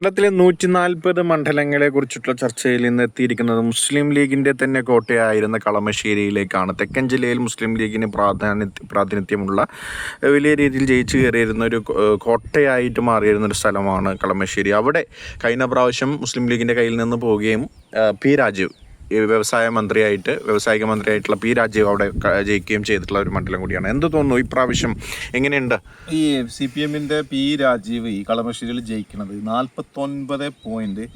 കേരളത്തിലെ നൂറ്റി നാൽപ്പത് മണ്ഡലങ്ങളെ കുറിച്ചിട്ടുള്ള ചർച്ചയിൽ ഇന്ന് എത്തിയിരിക്കുന്നത് മുസ്ലിം ലീഗിന്റെ തന്നെ കോട്ടയായിരുന്ന കളമശ്ശേരിയിലേക്കാണ്. തെക്കൻ ജില്ലയിൽ മുസ്ലിം ലീഗിന് പ്രാധാന്യ പ്രാതിനിധ്യമുള്ള വലിയ രീതിയിൽ ജയിച്ചു കയറിയിരുന്ന ഒരു കോട്ടയായിട്ട് മാറിയിരുന്ന ഒരു സ്ഥലമാണ് കളമശ്ശേരി. അവിടെ കഴിഞ്ഞ പ്രാവശ്യം മുസ്ലിം ലീഗിന്റെ കയ്യിൽ നിന്ന് പോവുകയും പി രാജീവ് വ്യവസായ മന്ത്രിയായിട്ട് വ്യവസായിക മന്ത്രിയായിട്ടുള്ള പി രാജീവ് അവിടെ ജയിക്കുകയും ചെയ്തിട്ടുള്ള ഒരു മണ്ഡലം കൂടിയാണ്. എന്ത് തോന്നുന്നു ഇപ്രാവശ്യം എങ്ങനെയുണ്ട്? ഈ സി പി എമ്മിന്റെ പി രാജീവ് ഈ കളമശ്ശേരിയിൽ ജയിക്കുന്നത് നാൽപ്പത്തൊൻപത് പോയിന്റ്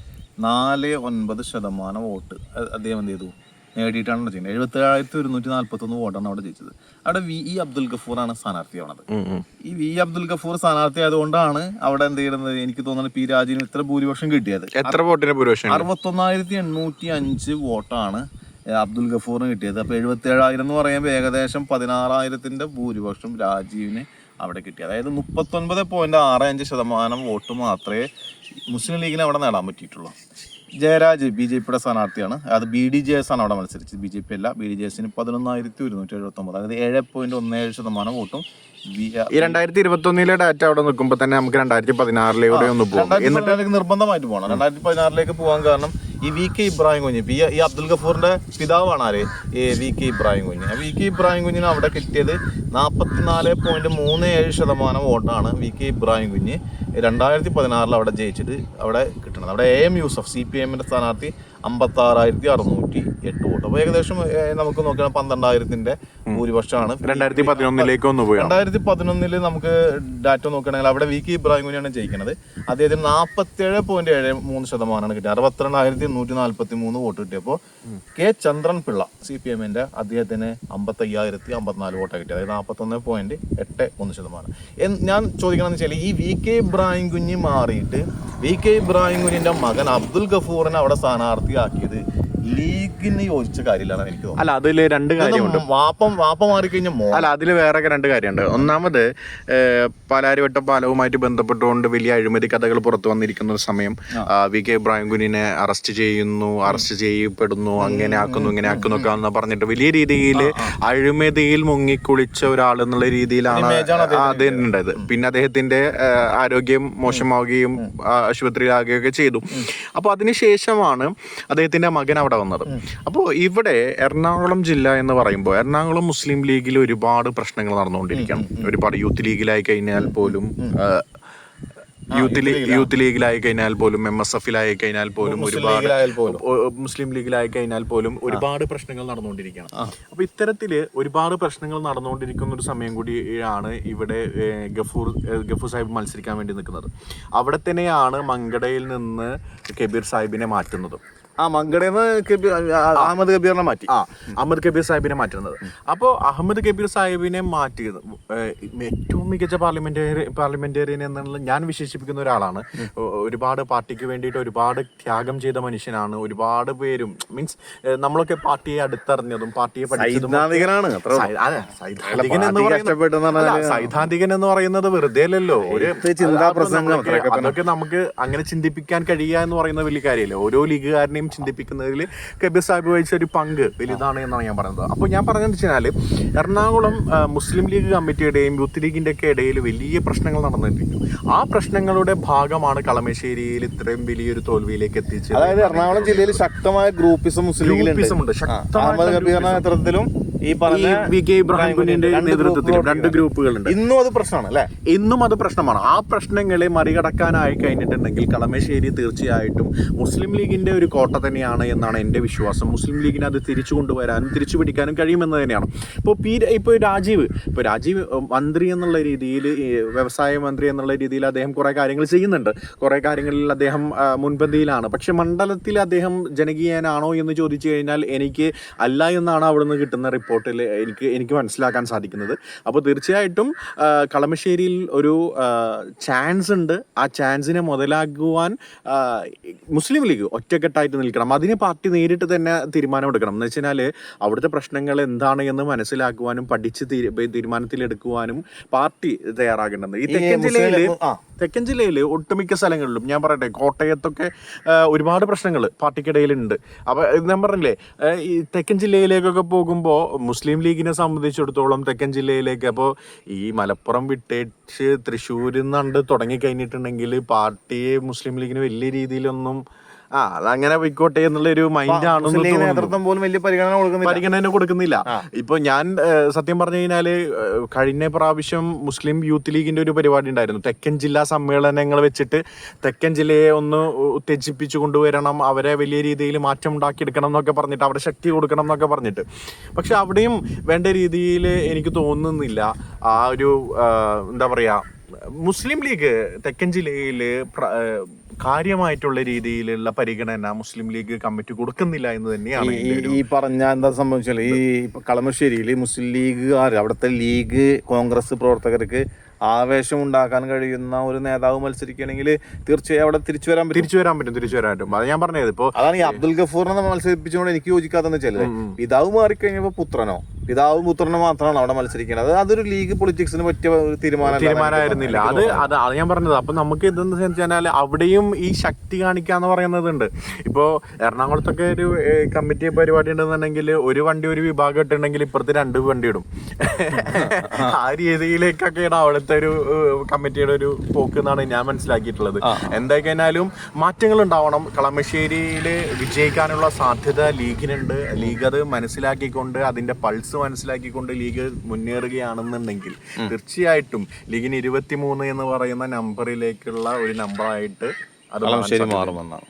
നാല് ഒൻപത് ശതമാനം വോട്ട്. അദ്ദേഹം എന്ത് ചെയ്തു? നേടിയിട്ടാണ് ചെയ്യുന്നത്. എഴുപത്തേഴായിരത്തി ഒരുന്നൂറ്റി നാൽപ്പത്തൊന്ന് വോട്ടാണ് അവിടെ ജയിച്ചത്. അവിടെ വി ഇ അബ്ദുൽ ഗഫൂറാണ് സ്ഥാനാർത്ഥിയാവണത്. ഈ വി അബ്ദുൽ ഗഫൂർ സ്ഥാനാർത്ഥി ആയതുകൊണ്ടാണ് അവിടെ എന്ത് ചെയ്യുന്നത്? എനിക്ക് തോന്നുന്നത് പി രാജീവിന് ഇത്ര ഭൂരിപക്ഷം കിട്ടിയത്. എത്ര വോട്ടിന് ഭൂരിപക്ഷം അറുപത്തൊന്നായിരത്തി എണ്ണൂറ്റി അഞ്ച് വോട്ടാണ് അബ്ദുൽ ഗഫൂറിന് കിട്ടിയത്. അപ്പോൾ എഴുപത്തേഴായിരം എന്ന് പറയുമ്പോൾ ഏകദേശം പതിനാറായിരത്തിന്റെ ഭൂരിപക്ഷം രാജീവിന് അവിടെ കിട്ടി. അതായത് മുപ്പത്തൊൻപത് പോയിന്റ് ആറ് അഞ്ച് ശതമാനം വോട്ട് മാത്രമേ മുസ്ലിം ലീഗിന് അവിടെ നേടാൻ പറ്റിയിട്ടുള്ളൂ. ജയരാജ് ബി ജെ പിയുടെ സ്ഥാനാർത്ഥിയാണ്. അത് ബി ഡി ജെ എസ് ആണ് അവിടെ മത്സരിച്ചത്. ബി ജെ പി അല്ല ബി ഡി ജെ എസിന് പതിനൊന്നായിരത്തി ഒരുന്നൂറ്റി എഴുപത്തി ഒമ്പത് അതായത് ഏഴ് പോയിന്റ് ഒന്ന് ഏഴ് ശതമാനം വോട്ടും ഈ രണ്ടായിരത്തി ഇരുപത്തി ഒന്നിലെ ഡാറ്റ അവിടെ നിൽക്കുമ്പോൾ തന്നെ നമുക്ക് രണ്ടായിരത്തി പതിനാറിലൂടെ ഒന്ന് പോകും പതിനാറിലേക്ക് നിർബന്ധമായിട്ട് പോകണം. രണ്ടായിരത്തി പതിനാറിലേക്ക് പോകാൻ കാരണം ഈ വി കെ ഇബ്രാഹിം കുഞ്ഞ് പി ഈ അബ്ദുൽ ഗഫൂറിന്റെ പിതാവാണ് ആര്? ഈ വി കെ ഇബ്രാഹിം കുഞ്ഞ്. വി കെ ഇബ്രാഹിം കുഞ്ഞിന് അവിടെ കിട്ടിയത് നാൽപ്പത്തിനാല് പോയിന്റ് മൂന്ന് ഏഴ് ശതമാനം വോട്ടാണ് വി കെ ഇബ്രാഹിം കുഞ്ഞ് രണ്ടായിരത്തി പതിനാറിൽ അവിടെ ജയിച്ചിട്ട് അവിടെ കിട്ടുന്നത് അവിടെ A M Yusuf C P എമ്മിന്റെ സ്ഥാനാർത്ഥി അമ്പത്താറായിരത്തി അറുന്നൂറ്റി എട്ട് വോട്ട്. അപ്പോൾ ഏകദേശം നമുക്ക് നോക്കിയാൽ പന്ത്രണ്ടായിരത്തിന്റെ ഭൂരിപക്ഷമാണ്. രണ്ടായിരത്തി പതിനൊന്നിലേക്ക് ഒന്ന് പോയി രണ്ടായിരത്തി പതിനൊന്നിൽ നമുക്ക് ഡാറ്റ നോക്കുകയാണെങ്കിൽ അവിടെ വി കെ ഇബ്രാഹിം കുഞ്ഞാണ് ജയിക്കുന്നത് അദ്ദേഹത്തിന് നാൽപ്പത്തേഴ് പോയിന്റ് ഏഴ് മൂന്ന് ശതമാനമാണ് കിട്ടിയത്. അറുപത്തിരണ്ടായിരത്തി നൂറ്റി നാൽപ്പത്തി മൂന്ന് വോട്ട് കിട്ടിയപ്പോൾ K Chandran Pillai C P എമ്മിന്റെ അദ്ദേഹത്തിന് അമ്പത്തി അയ്യായിരത്തി അമ്പത്തിനാല് വോട്ടാണ് കിട്ടിയത്. അതായത് നാൽപ്പത്തൊന്ന് പോയിന്റ് എട്ട് ഒന്ന് ശതമാനം. ഞാൻ ചോദിക്കണമെന്ന് വെച്ചാൽ ഈ വി കെ ഇബ്രാഹിം കുഞ്ഞ് മാറിയിട്ട് വി കെ ഇബ്രാഹിം കുഞ്ഞിന്റെ മകൻ അബ്ദുൽ ഗഫൂറിനെ അവിടെ സ്ഥാനാർത്ഥിയാക്കിയത് ലീഗിന് യോജിച്ച കാര്യമില്ലാണ് എനിക്ക് തോന്നുന്നത് അല്ല അതിൽ രണ്ട് കാര്യമുണ്ട്. വാപ്പം വാപ്പ മാറിക്കഴിഞ്ഞാൽ മോ അല്ല അതിൽ വേറെ രണ്ട് കാര്യമുണ്ട്. ഒന്നാമത് പാലാരിവട്ടം പാലവുമായിട്ട് ബന്ധപ്പെട്ടുകൊണ്ട് വലിയ അഴിമതി കഥകൾ പുറത്തു വന്നിരിക്കുന്ന ഒരു സമയം. വി കെ ഇബ്രാഹിം കുഞ്ഞിനെ അറസ്റ്റ് ചെയ്യുന്നു അറസ്റ്റ് ചെയ്യപ്പെടുന്നു അങ്ങനെ ആക്കുന്നു ഇങ്ങനെ ആക്കുന്നു ഒക്കെ എന്ന് പറഞ്ഞിട്ട് വലിയ രീതിയിൽ അഴിമതിയിൽ മുങ്ങിക്കുളിച്ച ഒരാൾ എന്നുള്ള രീതിയിലാണ് അദ്ദേഹത്തിന് ഉണ്ടായത് പിന്നെ അദ്ദേഹത്തിന്റെ ആരോഗ്യം മോശമാവുകയും ആശുപത്രിയിലാകുകയൊക്കെ ചെയ്തു. അപ്പോൾ അതിനുശേഷമാണ് അദ്ദേഹത്തിന്റെ മകൻ അവിടെ വന്നത്. അപ്പോൾ ഇവിടെ എറണാകുളം ജില്ല എന്ന് പറയുമ്പോൾ എറണാകുളം മുസ്ലിം ലീഗിൽ ഒരുപാട് പ്രശ്നങ്ങൾ നടന്നുകൊണ്ടിരിക്കണം ഒരുപാട് യൂത്ത് ലീഗിലായി കഴിഞ്ഞാൽ പോലും യൂത്ത് ലീഗ് യൂത്ത് ലീഗിലായി കഴിഞ്ഞാൽ പോലും എം എസ് എഫിലായി കഴിഞ്ഞാൽ പോലും ഒരുപാട് മുസ്ലിം ലീഗിലായി കഴിഞ്ഞാൽ പോലും ഒരുപാട് പ്രശ്നങ്ങൾ നടന്നുകൊണ്ടിരിക്കുകയാണ്. അപ്പൊ ഇത്തരത്തിൽ ഒരുപാട് പ്രശ്നങ്ങൾ നടന്നുകൊണ്ടിരിക്കുന്ന ഒരു സമയം കൂടിയാണ് ഇവിടെ ഗഫൂർ ഗഫൂർ സാഹിബ് മത്സരിക്കാൻ വേണ്ടി നിൽക്കുന്നത്. അവിടെ തന്നെയാണ് മങ്കടയിൽ നിന്ന് കബീർ സാഹിബിനെ മാറ്റുന്നത്. ആ മങ്കടേന്ന് അഹമ്മദ് കബീറിനെ മാറ്റി. ആ. അഹമ്മദ് കബീർ സാഹിബിനെ മാറ്റുന്നത്. അപ്പോൾ അഹമ്മദ് കബീർ സാഹിബിനെ മാറ്റിയത് ഏറ്റവും മികച്ച പാർലമെന്റേറി പാർലമെന്റേറിയൻ എന്നുള്ള ഞാൻ വിശേഷിപ്പിക്കുന്ന ഒരാളാണ്. ഒരുപാട് പാർട്ടിക്ക് വേണ്ടിയിട്ട് ഒരുപാട് ത്യാഗം ചെയ്ത മനുഷ്യനാണ്. ഒരുപാട് പേരും മീൻസ് നമ്മളൊക്കെ പാർട്ടിയെ അടുത്തറിഞ്ഞതും പാർട്ടിയെ പഠിച്ചതും സൈദ്ധാന്തികനാണ് സൈദ്ധാന്തികൻ എന്ന് പറയുന്നത് വെറുതെ അല്ലല്ലോ. ഒരു ചിന്താ പ്രശ്നങ്ങളൊക്കെ പ്രസംഗം. അതൊക്കെ നമുക്ക് അങ്ങനെ ചിന്തിപ്പിക്കാൻ കഴിയുക എന്ന് പറയുന്ന വലിയ കാര്യമല്ലേ. ഓരോ ലീഗുകാരനെയും ചിന്തിപ്പിക്കുന്നതിൽ കബീർ സാഹിബ് വഹിച്ച ഒരു പങ്ക് വലുതാണ് എന്നാണ് ഞാൻ പറയുന്നത്. അപ്പോൾ ഞാൻ പറഞ്ഞതെന്ന് വെച്ചാൽ എറണാകുളം മുസ്ലിം ലീഗ് കമ്മിറ്റിയുടെയും യൂത്ത് ലീഗിന്റെ ഒക്കെ ഇടയിൽ വലിയ പ്രശ്നങ്ങൾ നടന്നിട്ടുണ്ട് ആ പ്രശ്നങ്ങളുടെ ഭാഗമാണ് കളമശ്ശേരിയിൽ ഇത്രയും വലിയൊരു തോൽവിയിലേക്ക് എത്തിച്ചത്. അതായത് എറണാകുളം ജില്ലയിൽ ശക്തമായ ഗ്രൂപ്പിസം മുസ്ലിം ലീഗിലുണ്ട്. ശക്തമായ നേതൃത്വത്തിലും ഈ പറഞ്ഞ വി കെ ഇബ്രാഹിം കുഞ്ഞിന്റെ രണ്ട് ഗ്രൂപ്പുകൾ രണ്ട് ഗ്രൂപ്പുകളുണ്ട്. ഇന്നും അത് പ്രശ്നമാണ് അല്ലേ ഇന്നും അത് പ്രശ്നമാണ്. ആ പ്രശ്നങ്ങളെ മറികടക്കാനായി കഴിഞ്ഞിട്ടുണ്ടെങ്കിൽ കളമശ്ശേരി തീർച്ചയായിട്ടും മുസ്ലിം ലീഗിന്റെ ഒരു കോട്ട തന്നെയാണ് എന്നാണ് എന്റെ വിശ്വാസം. മുസ്ലിം ലീഗിനെ അത് തിരിച്ചു കൊണ്ടുവരാനും തിരിച്ചു പിടിക്കാനും കഴിയുമെന്ന് തന്നെയാണ്. ഇപ്പോൾ പി ഇപ്പോൾ രാജീവ് ഇപ്പോൾ രാജീവ് മന്ത്രി എന്നുള്ള രീതിയിൽ വ്യവസായ മന്ത്രി എന്നുള്ള രീതിയിൽ അദ്ദേഹം കുറേ കാര്യങ്ങൾ ചെയ്യുന്നുണ്ട്. കുറേ കാര്യങ്ങളിൽ അദ്ദേഹം മുൻപന്തിയിലാണ്. പക്ഷെ മണ്ഡലത്തിൽ അദ്ദേഹം ജനകീയനാണോ എന്ന് ചോദിച്ചു കഴിഞ്ഞാൽ എനിക്ക് അല്ല എന്നാണ് അവിടുന്ന് കിട്ടുന്ന റിപ്പോർട്ടിൽ എനിക്ക് എനിക്ക് മനസ്സിലാക്കാൻ സാധിക്കുന്നത്. അപ്പോൾ തീർച്ചയായിട്ടും കളമശ്ശേരിയിൽ ഒരു ചാൻസ് ഉണ്ട്. ആ ചാൻസിനെ മുതലാക്കുവാൻ ആ, മുസ്ലിം ലീഗ് ഒറ്റക്കെട്ടായിട്ട് നിൽക്കണം. അതിന് പാർട്ടി നേരിട്ട് തന്നെ തീരുമാനമെടുക്കണം. എന്ന് വെച്ചാൽ അവിടുത്തെ പ്രശ്നങ്ങൾ എന്താണ് എന്ന് മനസ്സിലാക്കുവാനും പഠിച്ച് തീരു- തീരുമാനത്തിലെടുക്കുവാനും പാർട്ടി തയ്യാറാകേണ്ടത് ഈ തെക്കൻ ജില്ലയിൽ. തെക്കൻ ജില്ലയിൽ ഒട്ടുമിക്ക സ്ഥലങ്ങളിലും ഞാൻ പറയട്ടെ കോട്ടയത്തൊക്കെ ഒരുപാട് പ്രശ്നങ്ങൾ പാർട്ടിക്കിടയിലുണ്ട്. അപ്പോൾ ഞാൻ പറഞ്ഞില്ലേ ഈ തെക്കൻ ജില്ലയിലേക്കൊക്കെ പോകുമ്പോൾ മുസ്ലിം ലീഗിനെ സംബന്ധിച്ചിടത്തോളം തെക്കൻ ജില്ലയിലേക്ക് അപ്പോൾ ഈ മലപ്പുറം വിട്ടേച്ച് തൃശ്ശൂരിൽ നിന്നുണ്ട് തുടങ്ങിക്കഴിഞ്ഞിട്ടുണ്ടെങ്കിൽ പാർട്ടിയെ മുസ്ലിം ലീഗിന് വലിയ രീതിയിലൊന്നും ആ അതങ്ങനെ പോയിക്കോട്ടെ എന്നുള്ള ഒരു മൈൻഡ് ആണ് ലീഗ് നേതൃത്വം പോലും വലിയ പരിഗണന കൊടുക്കുന്നില്ല. പരിഗണന കൊടുക്കുന്നില്ല. ഇപ്പൊ ഞാൻ സത്യം പറഞ്ഞു കഴിഞ്ഞാൽ കഴിഞ്ഞ പ്രാവശ്യം മുസ്ലിം യൂത്ത് ലീഗിന്റെ ഒരു പരിപാടി ഉണ്ടായിരുന്നു. തെക്കൻ ജില്ലാ സമ്മേളനങ്ങൾ വെച്ചിട്ട് തെക്കൻ ജില്ലയെ ഒന്ന് ഉത്തേജിപ്പിച്ചു കൊണ്ടുവരണം അവരെ വലിയ രീതിയിൽ മാറ്റം ഉണ്ടാക്കിയെടുക്കണം എന്നൊക്കെ പറഞ്ഞിട്ട് അവരെ ശക്തി കൊടുക്കണം എന്നൊക്കെ പറഞ്ഞിട്ട്. പക്ഷെ അവിടെയും വേണ്ട രീതിയിൽ എനിക്ക് തോന്നുന്നില്ല ആ ഒരു എന്താ പറയാ മുസ്ലിം ലീഗ് തെക്കൻ ജില്ലയിൽ കാര്യമായിട്ടുള്ള രീതിയിലുള്ള പരിഗണന മുസ്ലിം ലീഗ് കമ്മിറ്റി കൊടുക്കുന്നില്ല എന്ന് തന്നെയാണ് ഈ- പറഞ്ഞ എന്താ സംഭവിച്ചാൽ ഈ കളമശ്ശേരിയിൽ മുസ്ലിം ലീഗുകാർ അവിടുത്തെ ലീഗ് കോൺഗ്രസ് പ്രവർത്തകർക്ക് ആവേശം ഉണ്ടാക്കാൻ കഴിയുന്ന ഒരു നേതാവ് മത്സരിക്കുകയാണെങ്കിൽ തീർച്ചയായും അവിടെ തിരിച്ചു വരാൻ പറ്റും. തിരിച്ചു വരാൻ പറ്റും തിരിച്ചു വരാൻ പറ്റും. അത് ഞാൻ പറഞ്ഞത് ഇപ്പോ അതാണ് ഈ അബ്ദുൽ ഗഫൂറിനെ മത്സരിപ്പിച്ചുകൊണ്ട് എനിക്ക് യോജിക്കാത്തെന്ന് വെച്ചാൽ പിതാവ് മാറിക്കഴിഞ്ഞപ്പോ പുത്രനോ? പിതാവും പുത്രനോ മാത്രമാണ് അവിടെ മത്സരിക്കുന്നത്. അതൊരു ലീഗ് പൊളിറ്റിക്സിന് പറ്റിയ തീരുമാനം തീരുമാനമായിരുന്നില്ല. അത് അത് അത് ഞാൻ പറഞ്ഞത്. അപ്പൊ നമുക്ക് ഇതെന്ന് വെച്ചാൽ അവിടെയും ഈ ശക്തി കാണിക്കാന്ന് പറയുന്നതുണ്ട്. ഇപ്പോ എറണാകുളത്തൊക്കെ ഒരു കമ്മിറ്റി പരിപാടി ഉണ്ടെന്നുണ്ടെങ്കിൽ ഒരു വണ്ടി ഒരു വിഭാഗം ഇട്ടുണ്ടെങ്കിൽ ഇപ്പുറത്ത് രണ്ട് വണ്ടി ഇടും. ആ രീതിയിലേക്കൊക്കെയാണ് അവിടുത്തെ ഒരു കമ്മിറ്റിയുടെ ഒരു പോക്ക് എന്നാണ് ഞാൻ മനസ്സിലാക്കിയിട്ടുള്ളത്. എന്തായി കഴിഞ്ഞാലും മാറ്റങ്ങൾ ഉണ്ടാവണം കളമശ്ശേരിയിൽ വിജയിക്കാനുള്ള സാധ്യത ലീഗിനുണ്ട്. ലീഗ് അത് മനസ്സിലാക്കിക്കൊണ്ട് അതിന്റെ പൾസ് മനസ്സിലാക്കിക്കൊണ്ട് ലീഗ് മുന്നേറുകയാണെന്നുണ്ടെങ്കിൽ തീർച്ചയായിട്ടും ലീഗിന് ഇരുപത്തിമൂന്ന് എന്ന് പറയുന്ന നമ്പറിലേക്കുള്ള ഒരു നമ്പറായിട്ട് അത്. മാറുമെന്നാണ്